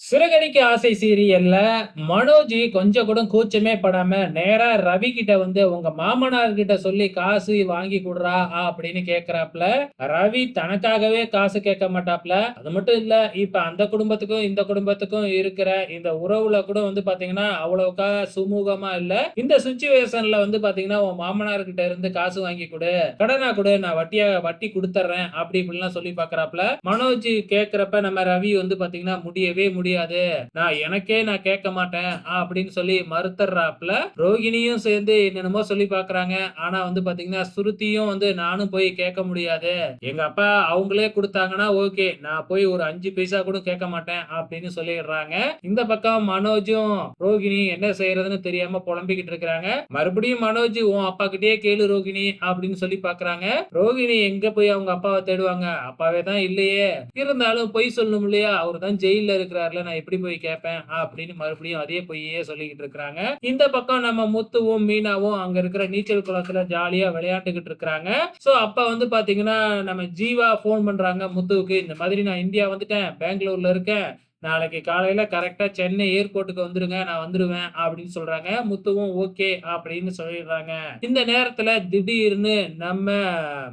சிறகடிக்க ஆசை சீரியல்ல மனோஜ் கொஞ்சம் கூட கூச்சமே படாம நேரா ரவி கிட்ட வந்து உங்க மாமனார் கிட்ட சொல்லி காசு வாங்கி குடுறா அப்படின்னு கேக்குறாப்ல. ரவி தனக்காகவே காசு கேட்க மாட்டாப்ல. அது மட்டும் இல்ல இப்ப அந்த குடும்பத்துக்கும் இந்த குடும்பத்துக்கும் இருக்கிற இந்த உறவுல கூட வந்து பாத்தீங்கன்னா அவ்வளவுக்கா சுமூகமா இல்ல. இந்த சுச்சுவேஷன்ல வந்து பாத்தீங்கன்னா உன் மாமனார் கிட்ட இருந்து காசு வாங்கி கொடு. கடனா கொடு நான் வட்டியா வட்டி கொடுத்துறேன் அப்படி இப்படிலாம் சொல்லி பாக்குறாப்ல. மனோஜ் கேக்குறப்ப நம்ம ரவி வந்து பாத்தீங்கன்னா முடியவே முடியாது. நான் எனக்கே நான் கேட்க மாட்டேன் அப்படின்னு சொல்லி மறுத்தர்றாப்ல ரோகிணியும் சேர்ந்து என்னென்னமோ சொல்லி பாக்குறாங்க ஆனா வந்து பாத்தீங்கன்னா சுருதியும் வந்து நானும் போய் கேட்க முடியாது. எங்க அப்பா அவங்களே கொடுத்தாங்கன்னா ஓகே நான் போய் ஒரு அஞ்சு பைசா கூட கேட்க மாட்டேன் அப்படின்னு சொல்லிடுறாங்க. இந்த பக்கம் மனோஜும் ரோகிணி என்ன செய்யறதுன்னு தெரியாம புலம்பிக்கிட்டு இருக்கிறாங்க. மறுபடியும் மனோஜ் உன் அப்பா கிட்டயே கேளு ரோகிணி அப்படின்னு சொல்லி பாக்குறாங்க ரோகிணி எங்க போய் அவங்க அப்பாவை தேடுவாங்க? அப்பாவே தான் இல்லையே. இருந்தாலும் பொய் சொல்லணும் இல்லையா? அவர் தான் ஜெயில வரல நான் எப்படி போய் கேட்பேன் அப்படின்னு மறுபடியும் அதே பொய்யே சொல்லிக்கிட்டு இருக்கிறாங்க. இந்த பக்கம் நம்ம முத்துவும் மீனாவும் அங்க இருக்கிற நீச்சல் குளத்துல ஜாலியா விளையாண்டுகிட்டு இருக்கிறாங்க. சோ அப்ப வந்து பாத்தீங்கன்னா நம்ம ஜீவா போன் பண்றாங்க முத்துவுக்கு இந்த மாதிரி நான் இந்தியா வந்துட்டேன் பெங்களூர்ல இருக்கேன் நாளைக்கு காலையில கரெக்டா சென்னை ஏர்போர்ட்டுக்கு வந்துருங்க நான் வந்துருவேன் அப்படின்னு சொல்றாங்க. முத்துவும் ஓகே அப்படின்னு சொல்லிடுறாங்க. இந்த நேரத்துல திடீர்னு நம்ம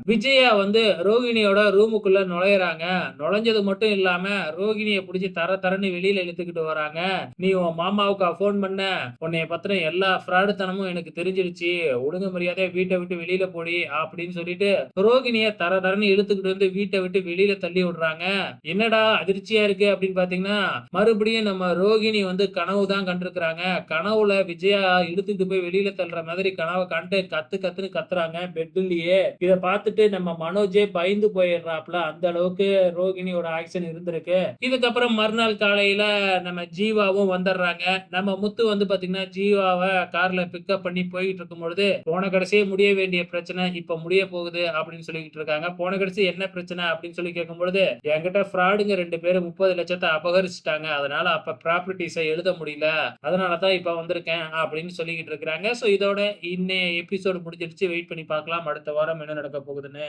விஜயா வந்து ரோகிணியோட ரூமுக்குள்ள நுழையிறாங்க. நுழைஞ்சது மட்டும் இல்லாம ரோகிணியை பிடிச்சி தர தரன்னு வெளியில இழுத்துக்கிட்டு வராங்க. நீ உன் மாமாவுக்கு ஃபோன் பண்ண. உன்னைய பத்திரம் எல்லா ஃப்ராடுத்தனமும் எனக்கு தெரிஞ்சிருச்சு. ஒழுங்கு மரியாதையா வீட்டை விட்டு வெளியில போடி அப்படின்னு சொல்லிட்டு ரோகிணிய தர தரன்னு இழுத்துக்கிட்டு வந்து வீட்டை விட்டு வெளியில தள்ளி விடுறாங்க. என்னடா அதிர்ச்சியா இருக்கு அப்படின்னு பாத்தீங்கன்னா மறுபடியும் நம்ம ரோகிணி வந்து கனவு தான் கண்டிருக்கிறாங்க. கனவுல விஜயா இழுத்துட்டு போய் வெளியில தள்ளுற மாதிரி கனவை கண்டு கத்து கத்துன்னு கத்துறாங்க பெட்லயே இத பார்த்துட்டு நம்ம மனோஜே பயந்து போயிடுறாப்ல அந்த அளவுக்கு ரோகிணியோட ஆக்ஷன் இருந்திருக்கு. இதுக்கப்புறம் மறுநாள் காலையில நம்ம ஜீவாவும் வந்துடுறாங்க. நம்ம முத்து வந்து பாத்தீங்கன்னா ஜீவாவை கார்ல பிக்கப் பண்ணி போயிட்டு இருக்கும் பொழுது போன கடைசியே முடிய வேண்டிய பிரச்சனை இப்ப முடிய போகுது அப்படின்னு சொல்லிக்கிட்டு இருக்காங்க. போன கடைசி என்ன பிரச்சனை அப்படின்னு சொல்லி கேட்கும் பொழுது என்கிட்ட ஃப்ராடுங்க ரெண்டு பேரும் முப்பது லட்சத்தை அபகரிச்சுட்டாங்க அதனால அப்ப ப்ராப்பர்ட்டிஸை எழுத முடியல. அதனால தான் இப்ப வந்திருக்கேன் அப்படின்னு சொல்லிக்கிட்டு இருக்கிறாங்க. ஸோ இதோட இன்னைய எபிசோடு முடிஞ்சிருச்சு வெயிட் பண்ணி பார்க்கலாம். அடுத்த வாரம் என்ன நடக்க போகுதுன்னு.